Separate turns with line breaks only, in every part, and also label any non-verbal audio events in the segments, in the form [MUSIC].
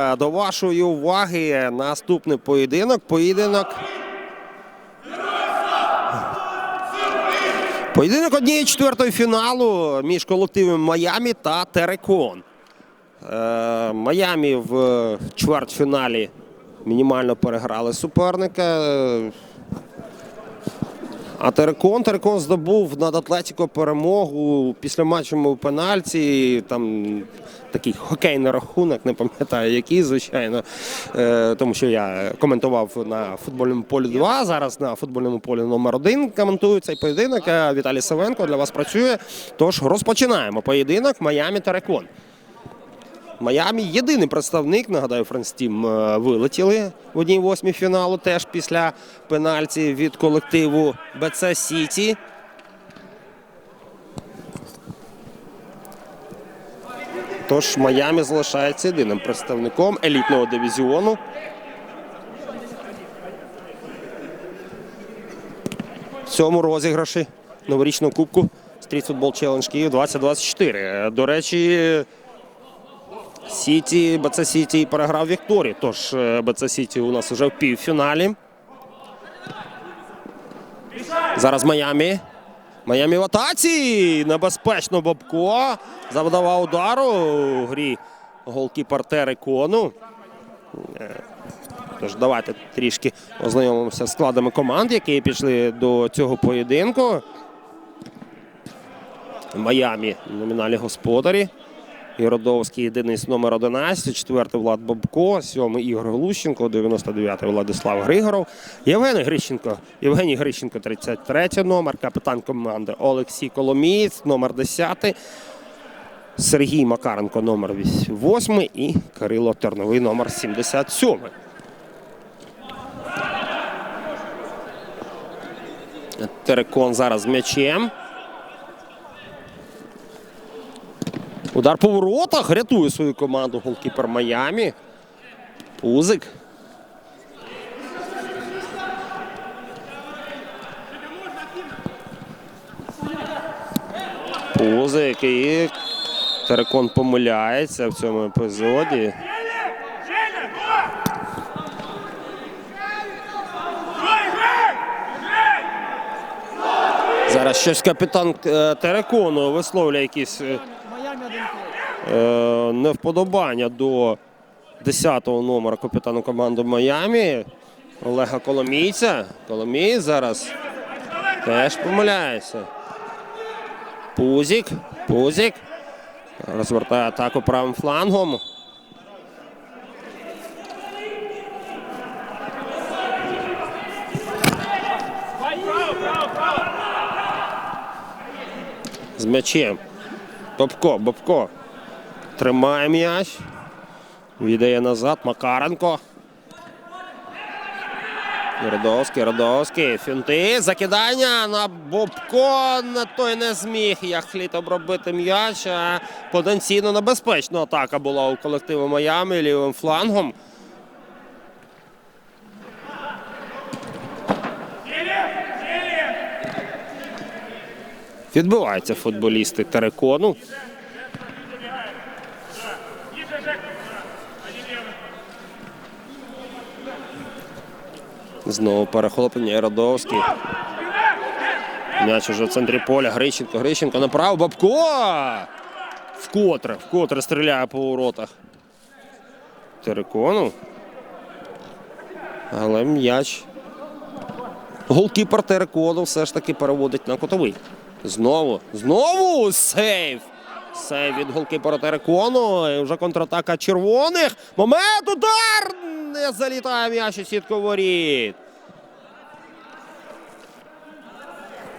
Е, До вашої уваги наступний поєдинок. Поєдинок. Поєдинок однієї четвертої фіналу між колективами Майамі та Терекон. Е, Майамі в чвертьфіналі мінімально переграли суперника. А Терекон, Терекон здобув над Атлетіко перемогу після матчу у пенальті. Там такий хокейний рахунок, не пам'ятаю який, звичайно. Е, тому що я коментував на футбольному полі 2. Зараз на футбольному полі номер 1 коментую цей поєдинок. Е, Віталій Савенко для вас працює. Тож розпочинаємо поєдинок Майамі Терекон. Майамі єдиний представник, нагадаю, Френстім е, вилетіли в одній восьмій фіналу теж після пенальті від колективу БЦ Сіті. Тож Майамі залишається єдиним представником елітного дивізіону. В цьому розіграші новорічного кубку Football Challenge Київ 2024. Е, До речі, Сіті, БЦ Сіті переграв Вікторі. Тож е, БЦ Сіті у нас вже в півфіналі. Зараз Майамі. Майамі в атаці. Небезпечно Бобко. Завдавав удару у грі голкіпер Терекону. Е, Тож давайте трішки ознайомимося з складами команд, які пішли до цього поєдинку. Майамі номінальні господарі. Єродовський єдиний з номер 11, четвертий Влад Бобко, сьомий Ігор Глущенко, 99-й Владислав Григоров, Євгеній Грищенко, Євгеній Грищенко, 33 номер, капітан команди Олексій Коломієць, номер 10, Сергій Макаренко, номер 8 і Кирило Терновий, номер 77. Терекон зараз м'ячем. Удар по воротах рятує свою команду голкіпер Майамі. Пузик. Пузик і Терекон помиляється в цьому епізоді. Зараз щось капітан е, Терекону висловлює якісь. Е, невподобання до 10-го номера капітану команди Майамі Олега Коломійця. Коломієць зараз теж помиляється. Пузік. Пузік. Розвертає атаку правим флангом. З м'ячем. Бобко, Бобко. Тримає м'яч. Віддає назад. Макаренко. Родовський, Родовський. Фінти. Закидання на Бобко. На той не зміг як слід обробити м'яч. А Потенційно небезпечна атака була у колективу Майами лівим флангом. Відбиваються футболісти Терекону. Знову перехоплення Родовський. М'яч уже в центрі поля. Грищенко. Грищенко направо. Бабко! Вкотре, вкотре стріляє по воротах. Терекону. Але м'яч. Голкіпер Терекону все ж таки переводить на котовий. Знову, знову сейв. Сейв від голкіпера Терекону. Вже контратака червоних. Момент удар! Не залітає м'яч у сітку воріт.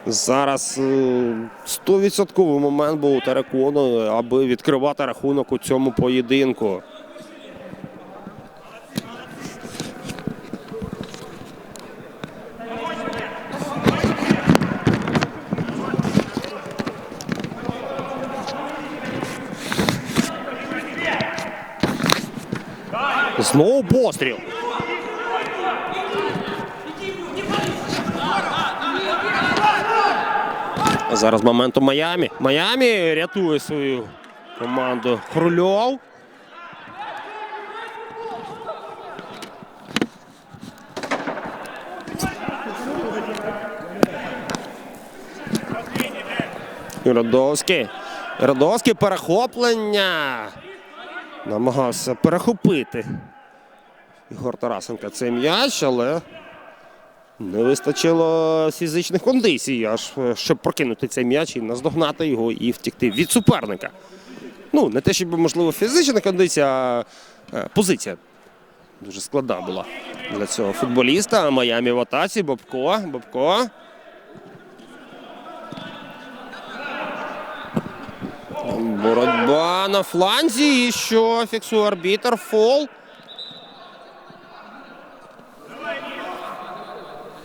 Зараз е, стовідсотковий момент був у Терекону, аби відкривати рахунок у цьому поєдинку. простріл. Зараз момент у Майамі. Майамі рятує свою команду Хрульов. Радовський. Радовський перехоплення намагався перехопити. Ігор Тарасенко цей м'яч, але не вистачило фізичних кондицій, аж е, щоб прокинути цей м'яч і наздогнати його і втікти від суперника. Ну, не те, щоб можливо фізична кондиція, а е, позиція. Дуже складна була для цього футболіста. Майамі в атаці, Бобко. Бобко. Боротьба на фланзі. І що? Фіксує арбітер. Фол.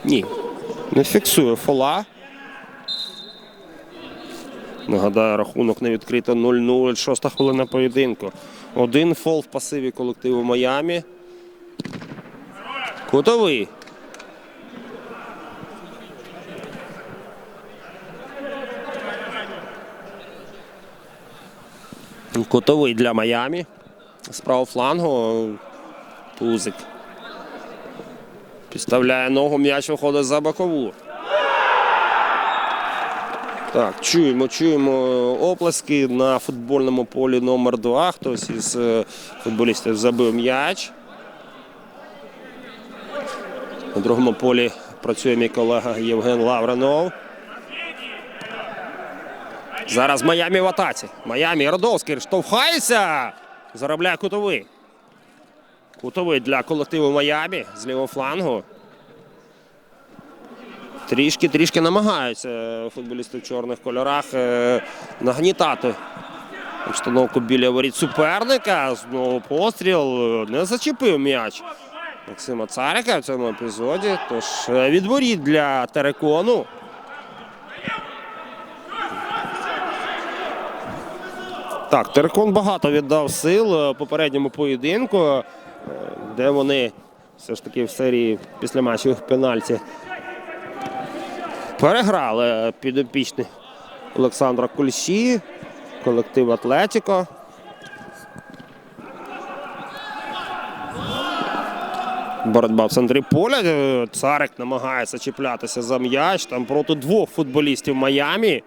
Ні, не фіксує фола. Нагадаю, рахунок не відкрито 0-0, шоста хвилина поєдинку. Один фол в пасиві колективу Майамі. Кутовий. Кутовий для Майамі. З правого флангу Пузик. Підставляє ногу, м'яч виходить за бокову. Так, чуємо, чуємо оплески на футбольному полі номер 2 Хтось із е, футболістів забив м'яч. На другому полі працює мій колега Євген Лавренов. Зараз Майамі в атаці. Майамі Родовський штовхається. Заробляє кутовий. Кутовий для колективу Майамі з лівого флангу. Трішки, трішки намагаються футболісти в чорних кольорах е, нагнітати обстановку біля воріт суперника. Знову постріл. Не зачепив м'яч Максима Царика в цьому епізоді. Тож е, від воріт для Терекону. Так, Терекон багато віддав сил е, попередньому поєдинку, е, де вони все ж таки в серії після матчів пенальті переграли підопічні Олександра Кульші, колектив Атлетіко. Боротьба в центрі поля. Е, Царик намагається чіплятися за м'яч там проти двох футболістів Майамі.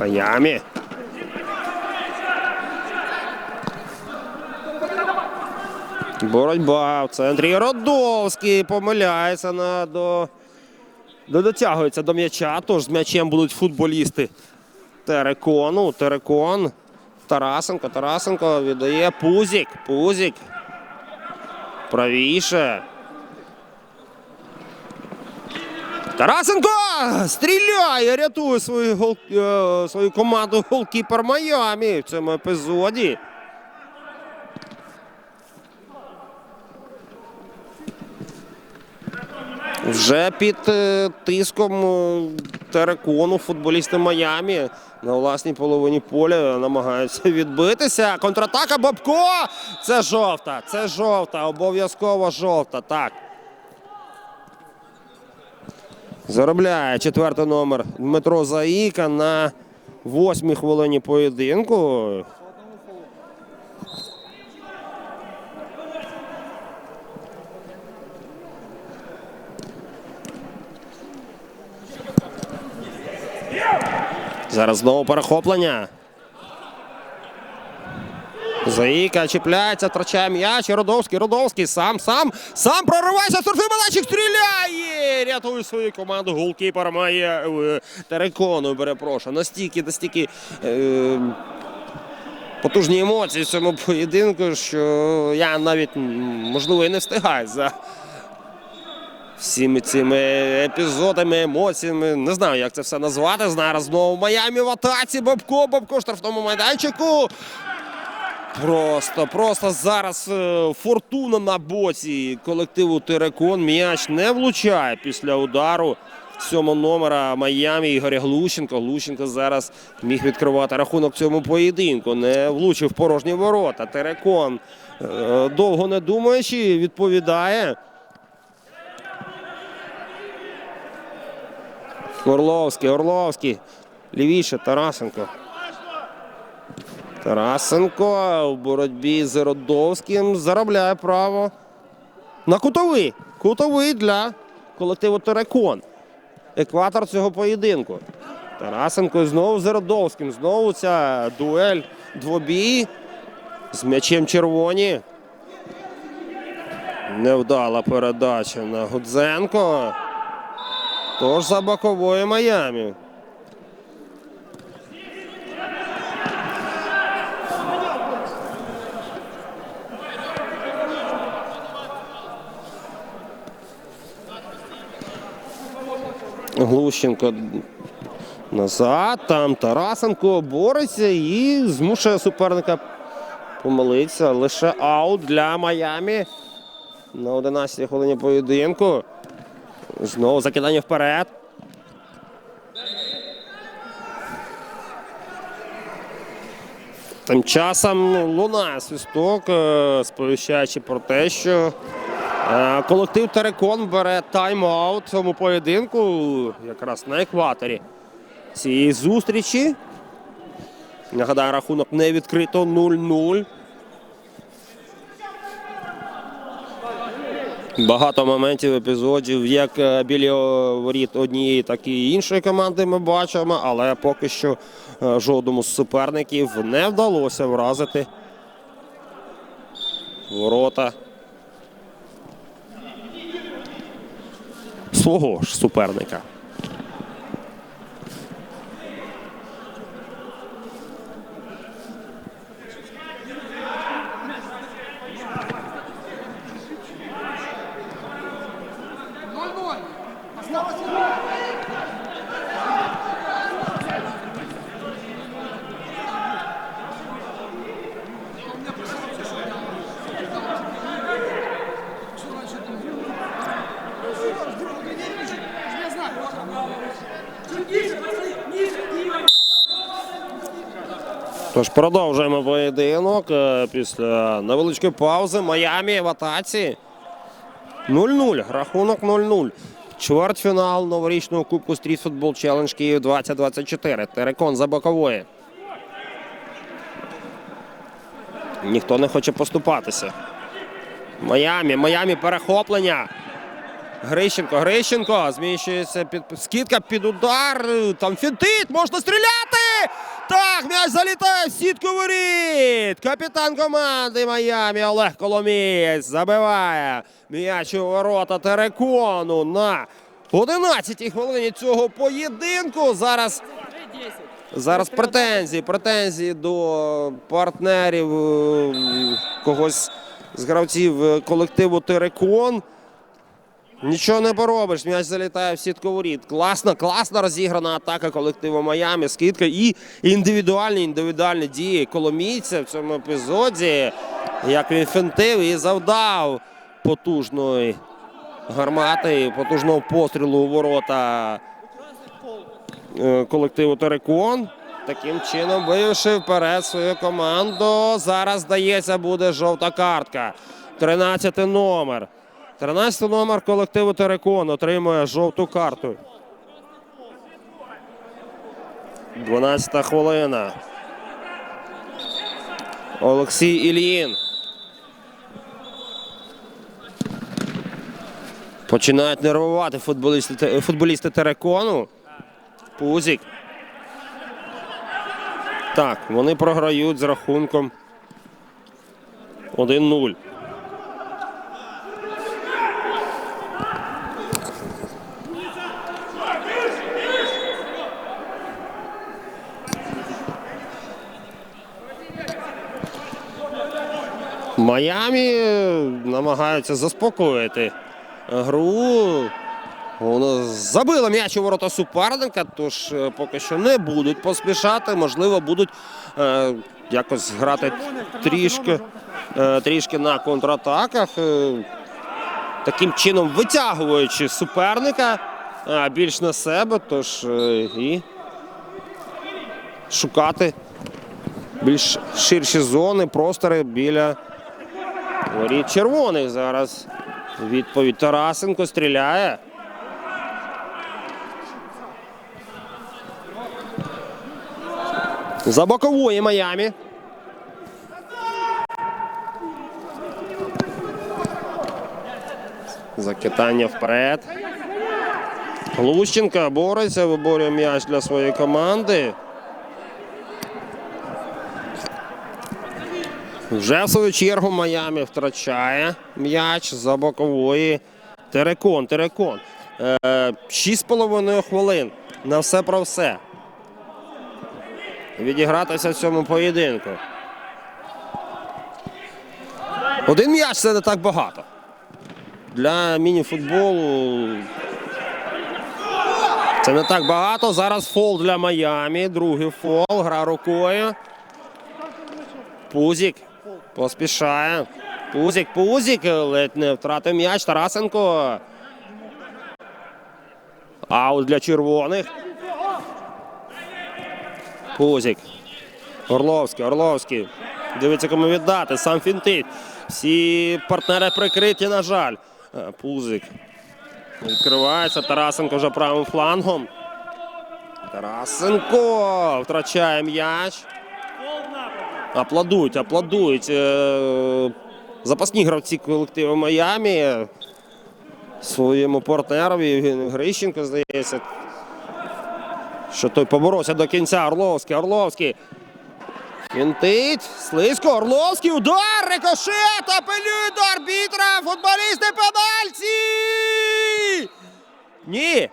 Майамі. Боротьба в центрі. Родовський помиляється на до. до- Дотягується до м'яча. Тож з м'ячем будуть футболісти Терекону. Терекон. Тарасенко. Тарасенко віддає Пузік. Пузік. Правіше. Тарасенко стріляє, рятує свою, гол, е, свою команду голкіпер Майамі в цьому епізоді. Вже під е, тиском е, терекону футболісти Майамі на власній половині поля намагаються [LAUGHS] відбитися. Контратака Бобко! Це жовта, це жовта, обов'язково жовта. Так. Заробляє четвертий номер Дмитро Заїка на восьмій хвилині поєдинку. Зараз знову перехоплення. Заїка чіпляється, втрачає м'яч. Родовський, Родовський сам, сам, сам проривається, сортує балачик, стріляє! Рятує свою команду. Голкіпер має е, Терекону, перепрошую. Настільки, настільки е, потужні емоції в цьому поєдинку, що я навіть, можливо, і не встигаю за всіми цими епізодами, емоціями. Не знаю, як це все назвати. Зараз знову Майамі в атаці. Бобко, Бобко штрафному майданчику. Просто, просто зараз е, фортуна на боці колективу Терекон. М'яч не влучає після удару сьомого номера Майамі Ігоря Глущенко. Глущенко зараз міг відкривати рахунок цьому поєдинку. Не влучив порожні ворота. Терекон, е, довго не думаючи, відповідає. Орловський, Орловський. Лівіше Тарасенко. Тарасенко в боротьбі з Родовським заробляє право на кутовий. Кутовий для колективу Терекон. Екватор цього поєдинку. Тарасенко знову з Зародовським. Знову ця дуель двобій. З м'ячем червоні. Невдала передача на Гудзенко. Тож за боковою Майамі. Глущенко назад. Там Тарасенко бореться і змушує суперника помилитися. Лише аут для Майамі. На 11 хвилині поєдинку. Знову закидання вперед. Тим часом лунає свисток, е, сповіщаючи про те, що колектив Терекон бере тайм-аут в цьому поєдинку, якраз на екваторі цієї зустрічі. Нагадаю, рахунок не відкрито 0-0. Багато моментів, епізодів, як е, біля воріт однієї, так і іншої команди ми бачимо, але поки що е, жодному з суперників не вдалося вразити ворота свого ж суперника.
Осталось
Тож продовжуємо поєдинок е, після невеличкої паузи. Майамі в атаці. 0-0. Рахунок 0-0. Чвертьфінал новорічного кубку Street Football Challenge Київ 2024. Терекон за бокової. Ніхто не хоче поступатися. Майамі, Майамі перехоплення. Грищенко, Грищенко зміщується під скидка під удар. Там фінтит, можна стріляти. Так, м'яч залітає в сітку воріт. Капітан команди Майамі Олег Коломієць забиває м'яч у ворота Терекону на 11-й хвилині цього поєдинку. Зараз Зараз претензії, претензії до партнерів когось з гравців е, колективу Терекон. Нічого не поробиш. М'яч залітає в сітку воріт. Класна, класна розіграна атака колективу Майамі. Скидка і індивідуальні, індивідуальні дії коломійця в цьому епізоді. Як він фентив і завдав потужної гармати, потужного пострілу у ворота е, колективу Терекон. Таким чином, вивівши вперед свою команду. Зараз, здається, буде жовта картка. 13 номер. 13 номер колективу Терекон отримує жовту карту. 12 хвилина. Олексій Ільїн. Починають нервувати футболісти, футболісти Терекону. Пузік. Так, вони програють з рахунком 1-0. Майамі намагаються заспокоїти гру. Воно забило м'яч у ворота суперника, тож е, поки що не будуть поспішати. Можливо, будуть е, якось грати трішки, е, трішки на контратаках. Е, таким чином витягуючи суперника е, більш на себе, тож е, і шукати більш ширші зони, простори біля воріт червоних. Зараз відповідь Тарасенко стріляє. За бокової Майамі. Закидання вперед. Глущенка бореться, виборює м'яч для своєї команди. Вже в свою чергу Майамі втрачає м'яч за бокової. Терекон, Терекон. Е, Шість з половиною хвилин. На все про все. Відігратися в цьому поєдинку. Один м'яч це не так багато. Для міні-футболу це не так багато. Зараз фол для Майамі. Другий фол. Гра рукою. Пузік поспішає. Пузік, Пузік ледь не втратив м'яч. Тарасенко. Аут для червоних. Пузік. Орловський, Орловський. Дивиться, кому віддати. Сам фінтить. Всі партнери прикриті, на жаль. Е, Пузик. Відкривається. Тарасенко вже правим флангом. Тарасенко втрачає м'яч. Аплодують, аплодують. Е, Запасні гравці колективу Майамі. Своєму партнерові Євгенію Грищенко, здається. Що той поборовся до кінця. Орловський, Орловський. Фінтить. Слизько. Орловський. Удар. Рикошет. Апелює до арбітра. Футболісти пенальті. Ні.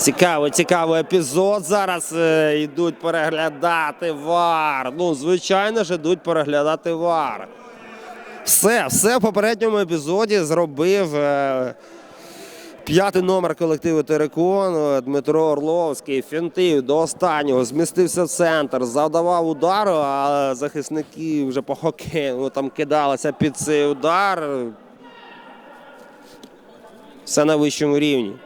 Цікавий, цікавий епізод. Зараз е, йдуть переглядати вар. Ну, звичайно ж, йдуть переглядати вар. Все, все в попередньому епізоді зробив е, п'ятий номер колективу Терекон е, Дмитро Орловський. Фінтив до останнього, змістився в центр, завдавав удару, а захисники вже по хокею там кидалися під цей удар. Все на вищому рівні.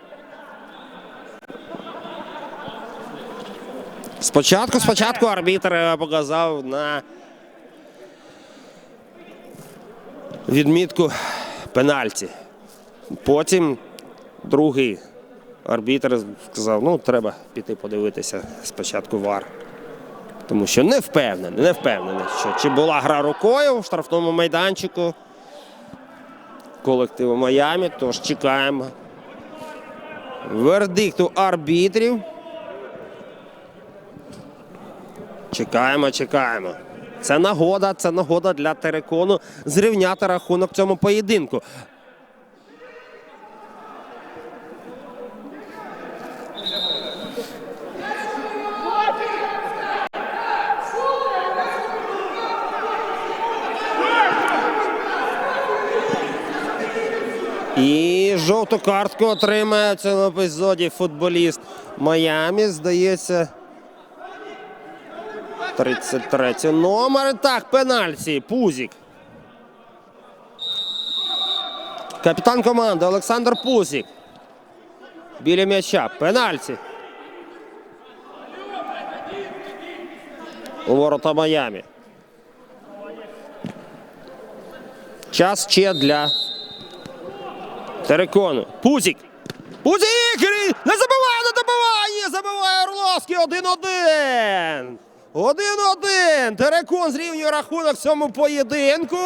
Спочатку, спочатку арбітр е, показав на відмітку пенальті. Потім другий арбітр сказав, ну треба піти подивитися спочатку вар. Тому що не впевнений, не впевнений, що чи була гра рукою в штрафному майданчику колективу Майамі, тож чекаємо вердикту арбітрів. Чекаємо, чекаємо. Це нагода, це нагода для Терекону зрівняти рахунок цьому поєдинку. І жовту картку отримає в цьому епізоді футболіст Майамі. Здається. 33 номер. Так, пенальті. Пузік. Капітан команди Олександр Пузік. Біля м'яча. Пенальті. У ворота Майамі. Час ще для Терекону. Пузік. Пузік! Не забиває на добивання! Забиває Орловський 1-1. 1-1. Терекон зрівнює рахунок в цьому поєдинку.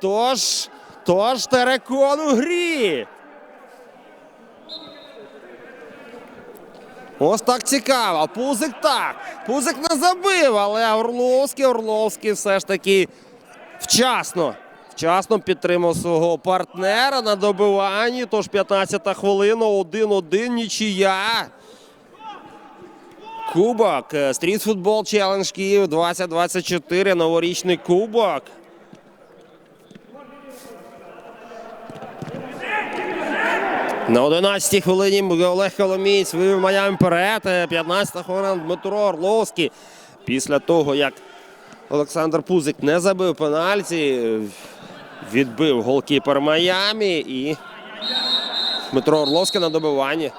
Тож, тож Терекон у грі. Ось так цікаво. Пузик так. Пузик не забив, але Орловський, Орловський все ж таки вчасно. Вчасно підтримав свого партнера на добиванні. Тож 15-та хвилина, 1-1, нічия. Кубок. е, Стріт футбол челендж Київ 2024. Новорічний кубок. На 11-й хвилині Олег Коломієць вивів Майами вперед. 15-та хвилина Дмитро Орловський. Після того, як Олександр Пузик не забив пенальті, відбив голкіпер Майамі і Дмитро Орловський на добиванні.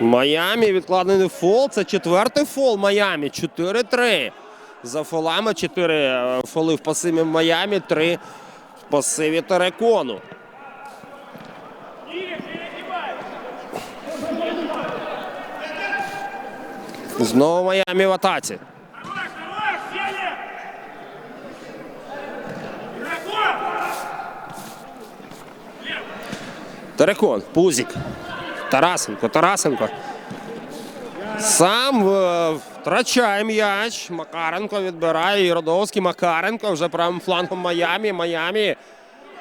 Майамі відкладений фол. Це четвертий фол Майамі. 4-3. За фолами 4 е, фоли в пасиві Майамі, 3 в пасиві Терекону. Знову Майамі в атаці. Терекон. Пузік. Тарасенко, Тарасенко. Сам е, втрачає м'яч. Макаренко відбирає. Іродовський. Макаренко вже правим флангом Майамі. Майамі.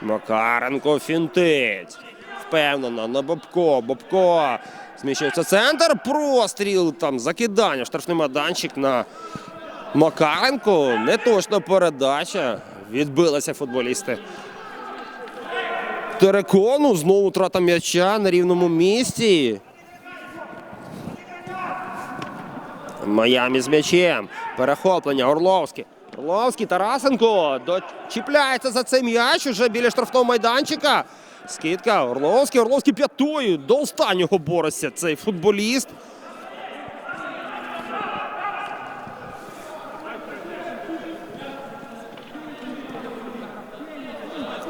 Макаренко фінтить. Впевнено на Бобко. Бобко. Зміщується центр. Простріл. Там закидання. Штрафний майданчик на Макаренко. Не точно передача. Відбилися футболісти. Терекону. Знову трата м'яча на рівному місці. Майамі з м'ячем. Перехоплення. Орловський. Орловський, Тарасенко дочіпляється за цей м'яч уже біля штрафного майданчика. Скидка. Орловський. Орловський п'ятою. До останнього бореться цей футболіст.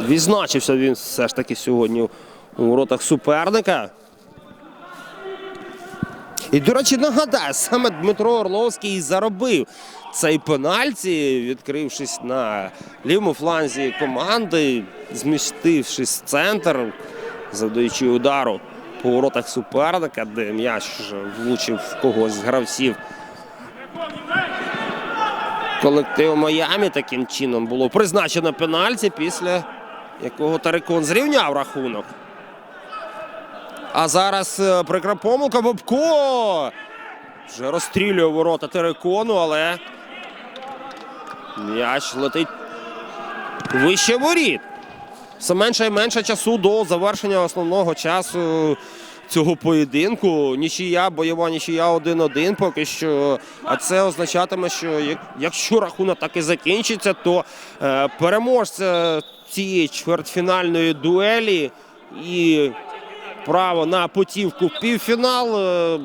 Відзначився він все ж таки сьогодні у воротах суперника. І, до речі, нагадаю, саме Дмитро Орловський заробив цей пенальті, відкрившись на лівому фланзі команди, змістившись в центр, завдаючи удару по воротах суперника, де м'яч влучив в когось з гравців. Колективу Майамі таким чином було призначено пенальті, після якого Тарикон зрівняв рахунок. А зараз е, прикра помилка Бобко. Вже розстрілює ворота Терекону, але м'яч летить вище воріт. Все менше і менше часу до завершення основного часу цього поєдинку. Нічия, бойова нічия 1-1 поки що. А це означатиме, що якщо рахунок так і закінчиться, то е, переможця цієї чвертьфінальної дуелі і право на путівку в півфінал е,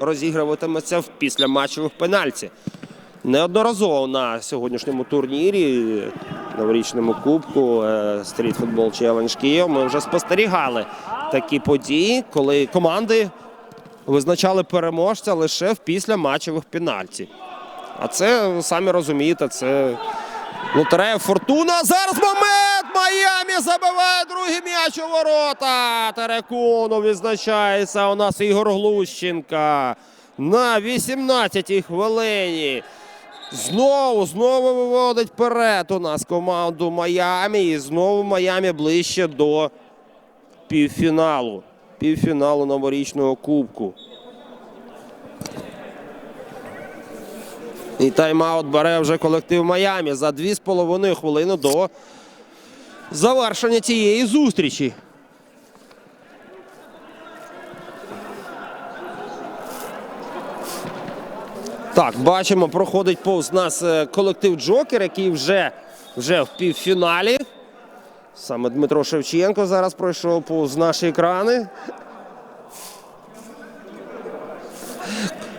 розігруватиметься в післяматчевих пенальті. Неодноразово на сьогоднішньому турнірі, новорічному кубку Street Football Challenge Київ ми вже спостерігали такі події, коли команди визначали переможця лише в післяматчевих пенальті. А це, самі розумієте, це лотерея Фортуна. Зараз момент! Майамі забиває другий м'яч у ворота. Терекону відзначається у нас Ігор Глущенка на 18-й хвилині. Знову, знову виводить вперед у нас команду Майамі. І знову Майамі ближче до півфіналу. Півфіналу новорічного кубку. І тайм-аут бере вже колектив Майамі за 2,5 хвилини до завершення цієї зустрічі. Так, бачимо, проходить повз нас е, колектив Джокер, який вже, вже в півфіналі. Саме Дмитро Шевченко зараз пройшов повз наші екрани.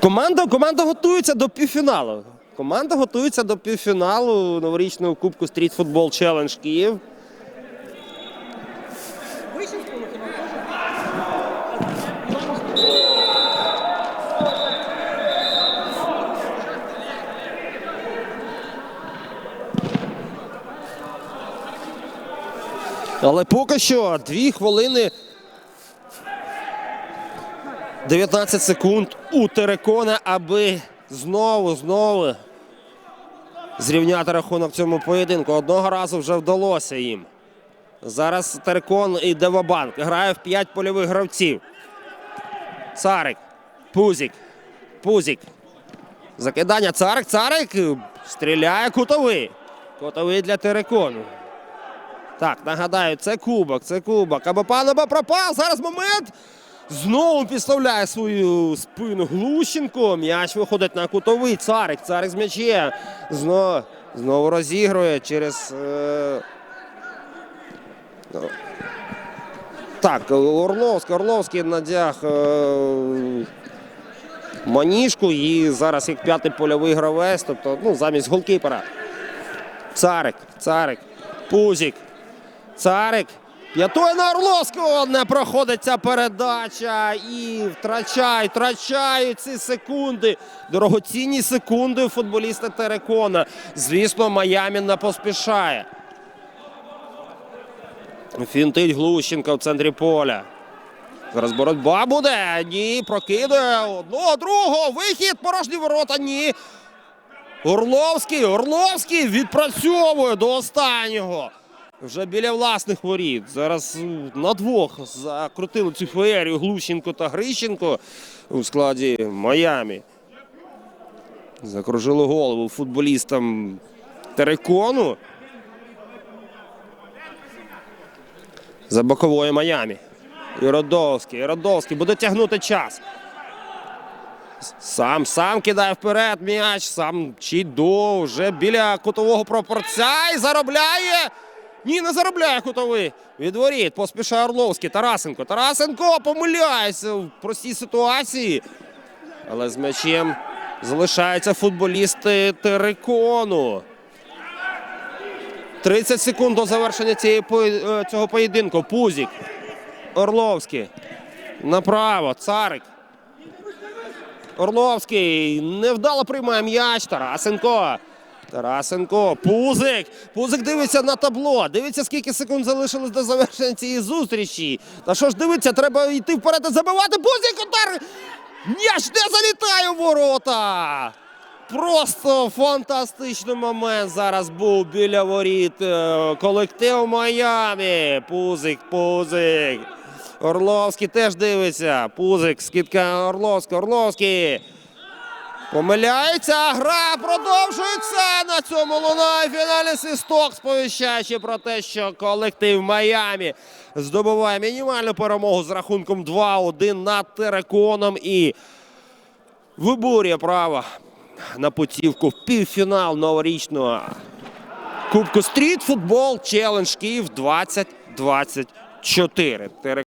Команда, команда готується до півфіналу. Команда готується до півфіналу новорічного кубку Street Football Challenge Київ. Але поки що 2 хвилини 19 секунд у Терекона, аби знову, знову зрівняти рахунок в цьому поєдинку. Одного разу вже вдалося їм. Зараз Терекон іде в банк. Грає в 5 польових гравців. Царик. Пузік. Пузік. Закидання Царик. Царик стріляє кутовий. Кутовий для Терекону. Так, нагадаю, це кубок, це кубок. Або пан або пропав. Зараз момент. Знову підставляє свою спину Глущенко. М'яч виходить на кутовий. Царик. Царик з м'ячем. Знову, знову розігрує через. Е... Так, Орловський. Орловський надяг е... маніжку і зараз як п'ятий польовий гравець. Тобто, ну, замість голкіпера. Царик, Царик, Пузік. Царик. П'ятою на Орловського не проходить ця передача. І втрачають, втрачають ці секунди. Дорогоцінні секунди футболіста Терекона. Звісно, Майамі не поспішає. Фінтить Глущенко в центрі поля. Зараз боротьба буде. Ні, прокидує одного, другого. Вихід, порожні ворота. Ні. Орловський, Орловський відпрацьовує до останнього. Вже біля власних воріт. Зараз на двох закрутили цю феєрію Глущенко та Грищенко у складі Майамі. Закружили голову футболістам Терекону. За боковою Майамі. Іродовський. Іродовський буде тягнути час. Сам сам кидає вперед м'яч, сам Чідо вже біля кутового пропорця і заробляє. Ні, не заробляє кутовий. Від воріт поспішає Орловський. Тарасенко. Тарасенко помиляється в простій ситуації. Але з м'ячем залишаються футболісти Терекону. 30 секунд до завершення цієї, е, цього поєдинку. Пузік. Орловський. Направо. Царик. Орловський невдало приймає м'яч. Тарасенко. Тарасенко. Пузик. Пузик дивиться на табло. Дивиться, скільки секунд залишилось до завершення цієї зустрічі. Та що ж дивиться, треба йти вперед і забивати. Пузик удар! М'яч не залітає в ворота. Просто фантастичний момент зараз був біля воріт. е, Колектив Майамі. Пузик, пузик. Орловський теж дивиться. Пузик, скидка Орловського. Орловський. Помиляється, гра продовжується. На цьому лунає фінальний свисток, сповіщаючи про те, що колектив Майамі здобуває мінімальну перемогу з рахунком 2-1 над Тереконом і виборює право на путівку в півфінал новорічного Кубку Стріт Футбол Челендж Київ 2024.